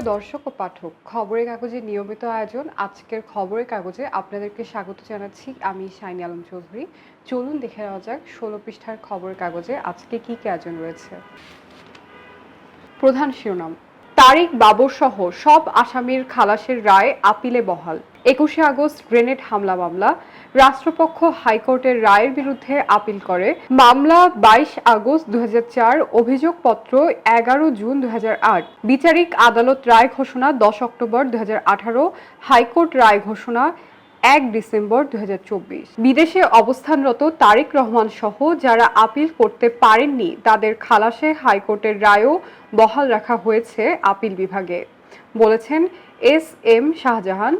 প্রিয় দর্শক ও পাঠক, খবরের কাগজের নিয়মিত আয়োজন। আজকের খবরের কাগজে আপনাদেরকে স্বাগত জানাচ্ছি আমি শাইনি আলম চৌধুরী। চলুন দেখে নেওয়া যাক ষোলো পৃষ্ঠার খবরের কাগজে আজকে কি কি আয়োজন রয়েছে। প্রধান শিরোনাম তারিক বাবর সহ সব আসামির খালাসের রায় আপিলে বহাল। একুশে আগস্ট গ্রেনেড হামলা মামলা। রাষ্ট্রপক্ষ হাইকোর্টের রায়ের বিরুদ্ধে আপিল করে। মামলা বাইশ আগস্ট দুই হাজার চার, অভিযোগপত্র এগারো জুন দু হাজার আট। বিচারিক আদালত রায় ঘোষণা দশ অক্টোবর দুই হাজার আঠারো। হাইকোর্ট রায় ঘোষণা এক ডিসেম্বর দুই হাজার চব্বিশ। বিদেশে অবস্থানরত তারেক রহমান সহ যারা আপিল করতে পারেননি, তাদের খালাসে হাইকোর্টের রায়ও বহাল রাখা হয়েছে আপিল বিভাগে, বলেছেন এস এম শাহজাহান,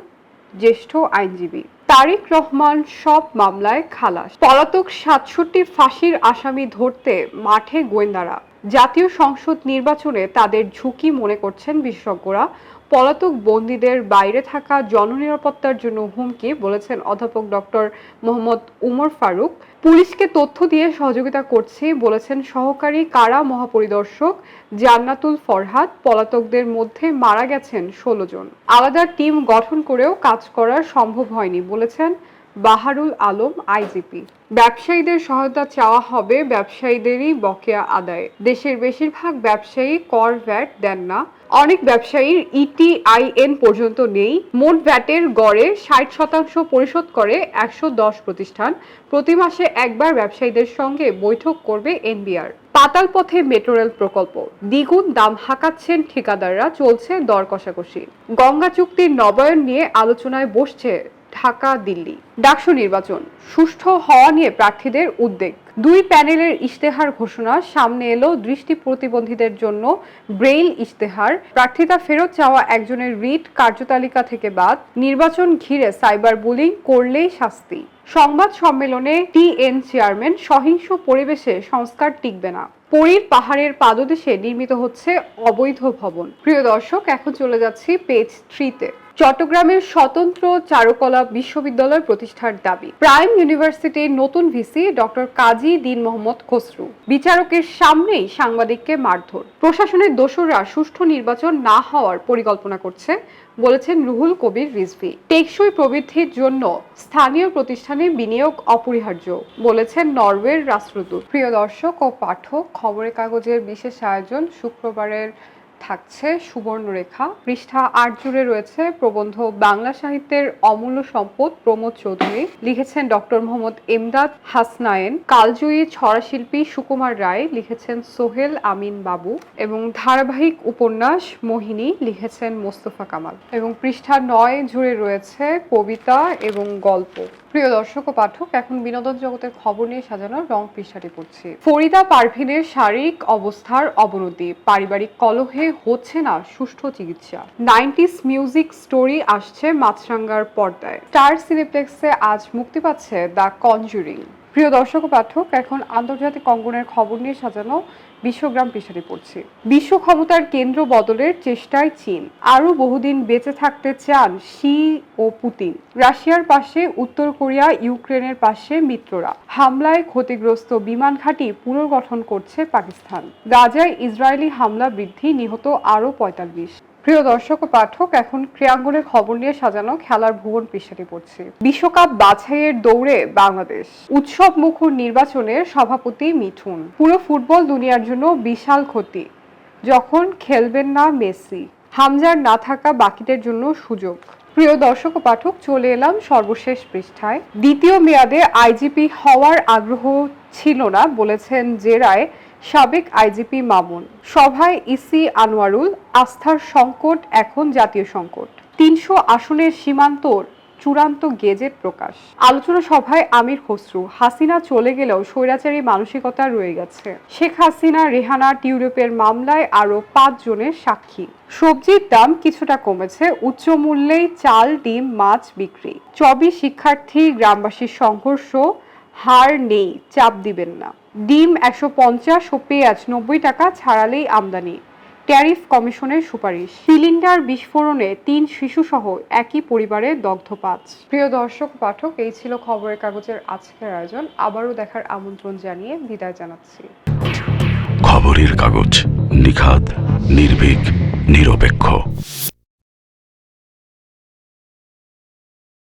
জ্যেষ্ঠ আইনজীবী। তারিক রহমান সব মামলায় খালাস। পলাতক সাতষট্টি ফাঁসির আসামি ধরতে মাঠে গোয়েন্দারা। জাতীয় সংসদ নির্বাচনে তাদের ঝুঁকি মনে করছেন বিশেষজ্ঞরা। পলাতক বন্দীদের বাইরে থাকা জননিরাপত্তার জন্য হুমকি বলেছেন অধ্যাপক ডক্টর মোহাম্মদ উমর ফারুক। পুলিশকে তথ্য দিয়ে সহযোগিতা করছি বলেছেন সহকারী কারা মহাপরিদর্শক জান্নাতুল ফরহাদ। পলাতকদের মধ্যে মারা গেছেন ষোলো জন। আলাদা টিম গঠন করেও কাজ করা সম্ভব হয়নি বলেছেন বাহারুল আলম, আইজিপি। ব্যবসায়ীদের সহায়তা চাওয়া হবে ব্যবসায়ীদেরই বকেয়া আদায়ে। দেশের বেশিরভাগ ব্যবসায়ী কর ভ্যাট দেন না। অনেক ব্যবসায়ীর E ইটিআইএন পর্যন্ত নেই। মোট ভ্যাটের গড়ে ষাট শতাংশ পরিশোধ করে একশো দশ প্রতিষ্ঠান। প্রতি মাসে একবার ব্যবসায়ীদের সঙ্গে বৈঠক করবে এনবিআর। পাতাল পথে মেট্রো রেল প্রকল্প। দ্বিগুণ দাম হাঁকাচ্ছেন ঠিকাদাররা, চলছে দর কষাকষি। গঙ্গা চুক্তির নবায়ন নিয়ে আলোচনায় বসছে ঢাকা, দিল্লি। ডাকসু নির্বাচন, সুষ্ঠু হওয়া নিয়ে প্রার্থীদের উদ্বেগ। দুই প্যানেলের ইশতেহার ঘোষণা, সামনে এলো দৃষ্টি প্রতিবন্ধীদের জন্য ব্রেইল ইশতেহার। প্রার্থিতা ফেরত চাওয়া একজনের রিট কার্যতালিকা থেকে বাদ। নির্বাচন ঘিরে সাইবার বুলিং করলেই শাস্তি। সংবাদ সম্মেলনে টিএন চেয়ারম্যান, সহিংস পরিবেশে সংস্কার টিকবে না। পরীর পাহাড়ের পাদদেশে নির্মিত হচ্ছে অবৈধ ভবন। প্রিয় দর্শক, এখন চলে যাচ্ছি পেজ থ্রিতে। চট্টগ্রামের স্বতন্ত্র চারুকলা বিশ্ববিদ্যালয় প্রতিষ্ঠার দাবি। প্রাইম ইউনিভার্সিটির নতুন ভিসি ডক্টর কাজী দিন মোহাম্মদ খসরু। বিচারকের সামনেই সাংবাদিককে মারধর। প্রশাসনের দোসররা সুষ্ঠু নির্বাচন না হওয়ার পরিকল্পনা করছে, বলেছেন রুহুল কবির রিজভি। টেকসই প্রবৃদ্ধির জন্য স্থানীয় প্রতিষ্ঠানে বিনিয়োগ অপরিহার্য, বলেছেন নরওয়ের রাষ্ট্রদূত। প্রিয় দর্শক ও পাঠক, খবরের কাগজের বিশেষ আয়োজন শুক্রবারের থাকছে সুবর্ণরেখা। পৃষ্ঠা আট জুড়ে রয়েছে প্রবন্ধ বাংলা সাহিত্যের অমূল্য সম্পদ প্রমোদ চৌধুরী। লিখেছেন ডক্টর মোহাম্মদ এমদাদ হাসনায়েন। কালজয়ী ছড়াশিল্পী সুকুমার রায় লিখেছেন সোহেল আমিন বাবু। এবং ধারাবাহিক উপন্যাস মোহিনী লিখেছেন মোস্তফা কামাল। এবং পৃষ্ঠা নয় জুড়ে রয়েছে কবিতা এবং গল্প। প্রিয় দর্শক ও পাঠক, এখন বিনোদন জগতের খবর নিয়ে সাজানো রং পৃষ্ঠাটি পড়ছি। ফরিদা পারভিনের শারীরিক অবস্থার অবনতি, পারিবারিক কলহে হচ্ছে না সুষ্ঠু চিকিৎসা। নাইনটিস মিউজিক স্টোরি আসছে মাছরাঙ্গার পর্দায়। স্টার সিনেপ্লেক্সে আজ মুক্তি পাচ্ছে দ্য কনজুরিং। প্রিয় দর্শক পাঠক, এখন আন্তর্জাতিক অঙ্গনের খবর নিয়ে সাজানো বিশ্বগ্রাম পৃষ্ঠাটি পড়ছে। বিশ্ব ক্ষমতার কেন্দ্র বদলের চেষ্টায় চীন। আরও বহুদিন বেঁচে থাকতে চান শি ও পুতিন। রাশিয়ার পাশে, উত্তর কোরিয়া, ইউক্রেনের পাশে মিত্ররা। হামলায় ক্ষতিগ্রস্ত বিমান ঘাঁটি পুনর্গঠন করছে পাকিস্তান। গাজায় ইসরায়েলি হামলা বৃদ্ধি, নিহত আরও পঁয়তাল্লিশ। প্রিয় দর্শক ও পাঠক, এখন ক্রীড়াঙ্গনের খবর নিয়ে সাজানো খেলার ভুবন পৃষ্ঠাটি পড়ছি। বিশ্বকাপ বাছাইয়ের দৌড়ে বাংলাদেশ। উৎসব মুখর নির্বাচনের সভাপতি মিঠুন। পুরো ফুটবল দুনিয়ার জন্য বিশাল ক্ষতি। যখন খেলবেন না মেসি, হামজার না থাকা বাকিদের জন্য সুযোগ। প্রিয় দর্শক ও পাঠক, চলে এলাম সর্বশেষ পৃষ্ঠায়। দ্বিতীয় মেয়াদে আইজিপি হওয়ার আগ্রহ ছিল না, বলেছেন জেরায় সাবেক আইজিপি মামুন। সভায় ইসি আনোয়ারুল, আস্থার সংকট এখন জাতীয় সংকট। তিনশো আসনের সীমান্তর চূড়ান্ত গেজেট প্রকাশ। আলোচনা সভায় আমির খসরু, হাসিনা চলে গেলেও স্বৈরাচারী মানসিকতা রয়ে গেছে। শেখ হাসিনা, রেহানা, টিউরোপের মামলায় আরও পাঁচ জনের সাক্ষী। সবজির দাম কিছুটা কমেছে, উচ্চ মূল্যেই চাল, ডিম, মাছ বিক্রি। চবি শিক্ষার্থী, গ্রামবাসীর সংঘর্ষ হার নেই, চাপ দিবেন না। ডিম একশো পঞ্চাশ ও পেঁয়াজ নব্বই টাকা ছাড়ালেই আমদানি। ট্যারিফ কমিশনের সুপারিশ। সিলিন্ডার বিস্ফোরণে তিন শিশুসহ একই পরিবারে দগ্ধ পাঁচ। প্রিয় দর্শক, পাঠক, এই ছিল খবরের কাগজের আজকের আয়োজন। আবারও দেখার আমন্ত্রণ জানিয়ে বিদায় জানাচ্ছি। খবরের কাগজ নিখাত নির্ভীক, নিরপেক্ষ।